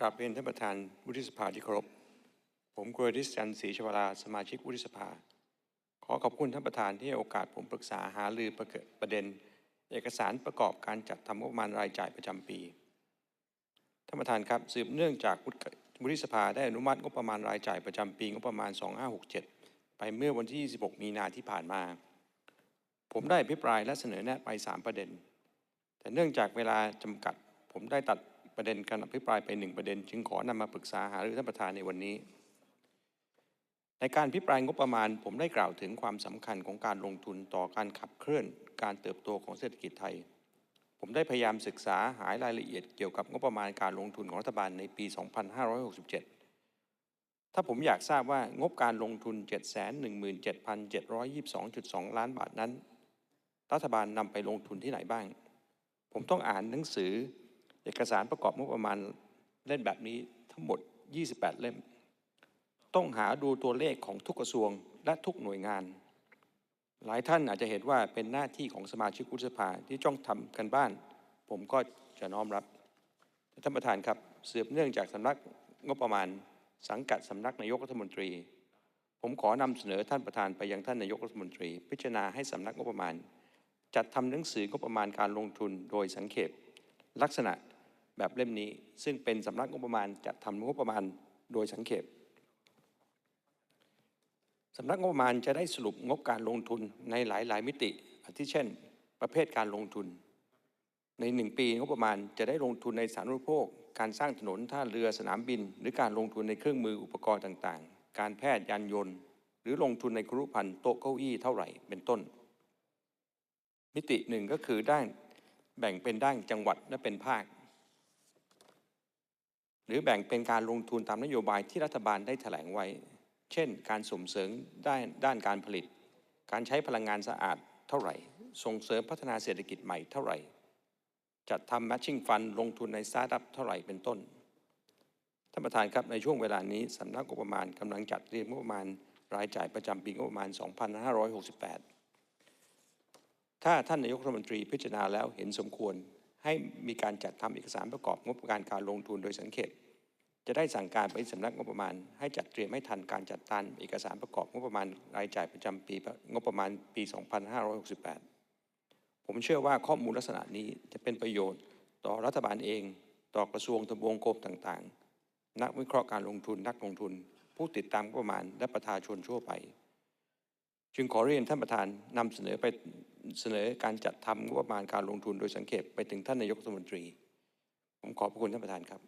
กราบเรียนท่านประธานวุฒิสภาที่เคารพ ผมกรดิสจันทร์ศรีชวราสมาชิกวุฒิสภา ขอขอบคุณท่านประธานที่ให้โอกาสผมปรึกษาหารือประเดประเด็น เอกสารประกอบการจัดทำงบประมาณรายจ่ายประจำปี ท่านประธานครับสืบเนื่องจากวุฒิสภาได้อนุมัติงบประมาณรายจ่ายประจำปีงบประมาณ 2567 ไปเมื่อวันที่ 26 มีนาที่ผ่านมา ผมได้อภิปรายและเสนอแนะไป 3 ประเด็น แต่เนื่องจากเวลาจำกัด ผมได้ตัด ประเด็นการอภิปรายไปหนึ่งประเด็น จึงขอนำมาปรึกษาหารือท่านประธานในวันนี้ ในการอภิปรายงบประมาณ ผมได้กล่าวถึงความสำคัญของการลงทุนต่อการขับเคลื่อน การเติบโตของเศรษฐกิจไทย ผมได้พยายามศึกษาหารายละเอียดเกี่ยวกับงบประมาณการลงทุนของรัฐบาลในปี 2567 ถ้าผมอยากทราบว่างบการลงทุน 717,722.2 ล้านบาทนั้น รัฐบาลนำไปลงทุนที่ไหนบ้าง ผมต้องอ่านหนังสือ เอกสารประกอบงบประมาณเล่นแบบนี้ทั้งหมด 28 เล่ม ต้องหาดูตัวเลขของทุกกระทรวงและทุกหน่วยงาน หลายท่านอาจจะเห็นว่าเป็นหน้าที่ของสมาชิกวุฒิสภาที่จ้องทำกันบ้าน ผมก็จะน้อมรับท่านประธานครับสืบเนื่องจากสำนักงบประมาณสังกัดสำนักนายกรัฐมนตรี ผมขอนำเสนอท่านประธานไปยังท่านนายกรัฐมนตรี พิจารณาให้สำนักงบประมาณ จัดทำหนังสืองบประมาณการลงทุนโดยสังเขปลักษณะ แบบเล่มนี้ ซึ่งเป็นสำนักงบประมาณจัดทำงบประมาณโดยสังเขปสำนักงบประมาณจะได้สรุปงบการลงทุนในหลาย ๆ มิติอาทิเช่น ประเภทการลงทุน ในหนึ่งปีงบประมาณจะได้ลงทุนในสาธารณูปโภค การสร้างถนนท่าเรือสนามบิน หรือการลงทุนในเครื่องมืออุปกรณ์ต่าง ๆ การแพทย์ยานยนต์ หรือลงทุนในครุภัณฑ์โต๊ะเก้าอี้เท่าไหร่ เป็นต้น มิติหนึ่งก็คือด้านแบ่งเป็นด้านจังหวัดและเป็นภาค หรือแบ่งเป็นการลงทุนตามนโยบายที่รัฐบาลได้แถลงไว้ เช่น การส่งเสริมด้านด้านการผลิต การใช้พลังงานสะอาดเท่าไหร่ ส่งเสริมพัฒนาเศรษฐกิจใหม่เท่าไหร่ จัดทำ matching fund ลงทุนในสตาร์ทอัพเท่าไหร่เป็นต้น ท่านประธานครับในช่วงเวลานี้สำนักงบประมาณกำลังจัดเตรียมงบประมาณรายจ่ายประจำปีงบประมาณ 2568 ถ้าท่านนายกรัฐมนตรีพิจารณาแล้วเห็นสมควร ให้มีการจัดทำเอกสารประกอบงบการการลงทุนโดยสังเขปจะได้สั่งการไปสำนักงบประมาณ ให้จัดเตรียมให้ทันการจัดทานเอกสารประกอบงบประมาณรายจ่ายประจำปีงบประมาณปี 2568 ผมเชื่อว่าข้อมูลลักษณะนี้จะเป็นประโยชน์ ต่อรัฐบาลเอง ต่อกระทรวงทบวงกรมต่างๆ นักวิเคราะห์การลงทุนนักลงทุน ผู้ติดตามงบประมาณและประชาชนทั่วไป จึงขอเรียนท่านประธานนำเสนอไป เสนอการจัดทำงบประมาณการลงทุนโดยสังเกตไปถึงท่านนายกรัฐมนตรี ผมขอบพระคุณท่านประธานครับ